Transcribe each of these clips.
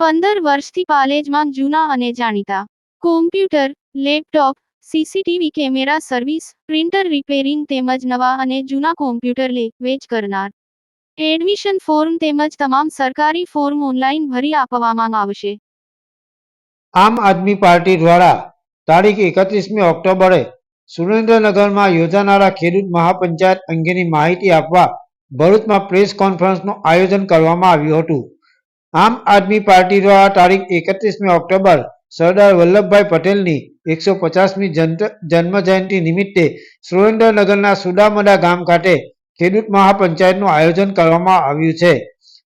પંદર વર્ષથી પાલેજમાં જૂના અને જાણીતા. Computer laptop CCTV camera service printer repairing તેમજ નવા અને જૂના કોમ્પ્યુટર લે, વેચ કરનાર. એડમિશન ફોર્મ તેમજ તમામ સરકારી ફોર્મ ઓનલાઈન ભરી આપવામાં આવશે. આમ આદમી પાર્ટી દ્વારા તારીખ એકત્રીસમી ઓક્ટોબરે સુરેન્દ્રનગરમાં યોજાનારા ખેડૂત મહાપંચાયત અંગેની માહિતી આપવા ભરૂચમાં પ્રેસ કોન્ફરન્સનું આયોજન કરવામાં આવ્યું હતું. આમ આદમી પાર્ટી દ્વારા તારીખ એકત્રીસમી ઓક્ટોબર સરદાર વલ્લભભાઈ પટેલની એકસો પચાસમી જન્મ જયંતિ નિમિત્તે સુરેન્દ્રનગરના સુદામડા ગામ ખાતે ખેડૂત મહાપંચાયતનું આયોજન કરવામાં આવ્યું છે.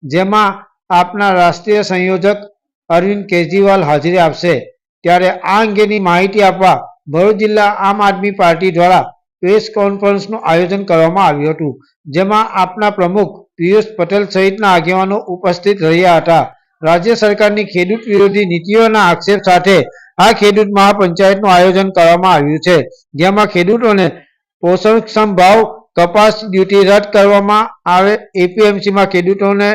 જેમાં આપના રાષ્ટ્રીય સંયોજક અરવિંદ કેજરીવાલ હાજરી આપશે. ત્યારે આ અંગેની માહિતી આપવા ભરૂચ જિલ્લા આમ આદમી પાર્ટી દ્વારા પ્રેસ કોન્ફરન્સનું આયોજન કરવામાં આવ્યું હતું. જેમાં આપના પ્રમુખ પિયુષ પટેલ સહિતના આગેવાનો ઉપસ્થિત રહ્યા હતા. રાજ્ય સરકારની ખેડૂત વિરોધી નીતિઓના આક્ષેપ સાથે આ ખેડૂત મહાપંચાયતનું આયોજન કરવામાં આવ્યું છે. જેમાં ખેડૂતોને પોષણક્ષમ ભાવ, કપાસ ડ્યુટી રદ કરવામાં આવે, એપીએમસીમાં ખેડૂતોને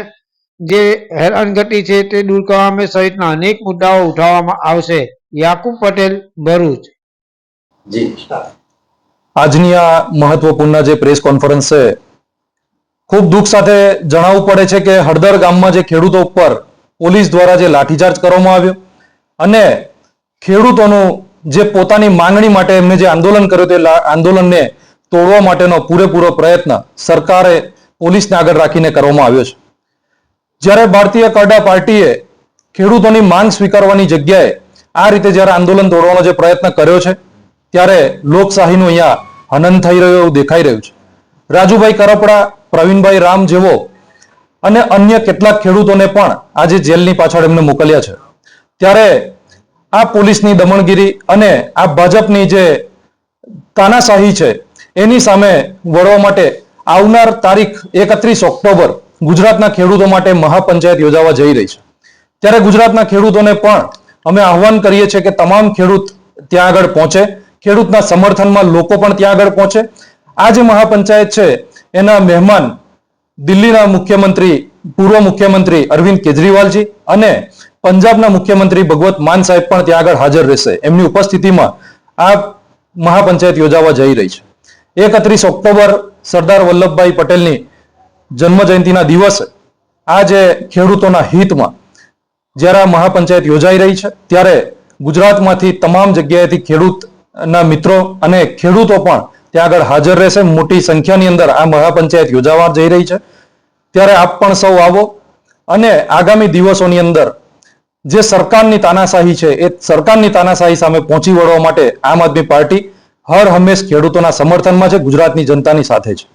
જે હેરાનગતિ છે તે દૂર કરવામાં સહિતના અનેક મુદ્દાઓ ઉઠાવવામાં આવશે. યાકુબ પટેલ, ભરૂચ. આજની આ મહત્વપૂર્ણ જે પ્રેસ કોન્ફરન્સ છે ખૂબ દુઃખ સાથે જણાવવું પડે છે કે હળદર ગામમાં જે ખેડૂતો ઉપર પોલીસ દ્વારા જે લાઠીચાર્જ કરવામાં આવ્યો અને ખેડૂતોનું જે પોતાની માંગણી માટે એમને જે આંદોલન કર્યું તે આંદોલનને તોડવા માટેનો પૂરેપૂરો પ્રયત્ન સરકારે પોલીસને આગળ રાખીને કરવામાં આવ્યો છે. જ્યારે ભારતીય કરડા પાર્ટીએ ખેડૂતોની માંગ સ્વીકારવાની જગ્યાએ આ રીતે જ્યારે આંદોલન તોડવાનો જે પ્રયત્ન કર્યો છે, ત્યારે લોકશાહીનું અહીંયા હનન થઈ રહ્યું એવું દેખાઈ રહ્યું છે. રાજુભાઈ કરપડા પ્રવીણભાઈ રામ જેવો અને અન્ય કેટલાક ખેડૂતોને પણ આજે જેલની પાછળ એમને મોકલ્યા છે. ત્યારે આ પોલીસની દમણગીરી અને આ ભાજપની જે તાનાશાહી છે, એની સામે વળવા માટે આવનાર તારીખ એકત્રીસ ઓક્ટોબર ગુજરાતના ખેડૂતો માટે મહાપંચાયત યોજાવા જઈ રહી છે. ત્યારે ગુજરાતના ખેડૂતોને પણ અમે આહવાન કરીએ છીએ કે તમામ ખેડૂત ત્યાં આગળ પહોંચે. ખેડૂતના સમર્થનમાં લોકો પણ ત્યાં આગળ પહોંચે. આ જે મહાપંચાયત છે એના મહેમાન દિલ્હીના મુખ્યમંત્રી, પૂર્વ મુખ્યમંત્રી અરવિંદ કેજરીવાલજી અને પંજાબના મુખ્યમંત્રી ભગવત માન સાહેબ પણ ત્યાં આગળ હાજર રહેશે. એમની ઉપસ્થિતિમાં આ મહાપંચાયત યોજાવા જઈ રહી છે. એકત્રીસ ઓક્ટોબર સરદાર વલ્લભભાઈ પટેલની જન્મજયંતિના દિવસે આ જે ખેડૂતોના હિતમાં જ્યારે આ મહાપંચાયત યોજાઈ રહી છે, ત્યારે ગુજરાતમાંથી તમામ જગ્યાએથી ખેડૂતના મિત્રો અને ખેડૂતો પણ ત્યાં આગળ હાજર રહેશે. મોટી સંખ્યાની અંદર આ મહાપંચાયત યોજાવા જઈ રહી છે. ત્યારે આપ પણ સૌ આવો. અને આગામી દિવસોની અંદર જે સરકારની તાનાશાહી છે, એ સરકારની તાનાશાહી સામે પહોંચી વળવા માટે આમ આદમી પાર્ટી હર હંમેશ ખેડૂતોના સમર્થનમાં છે, ગુજરાતની જનતાની સાથે છે.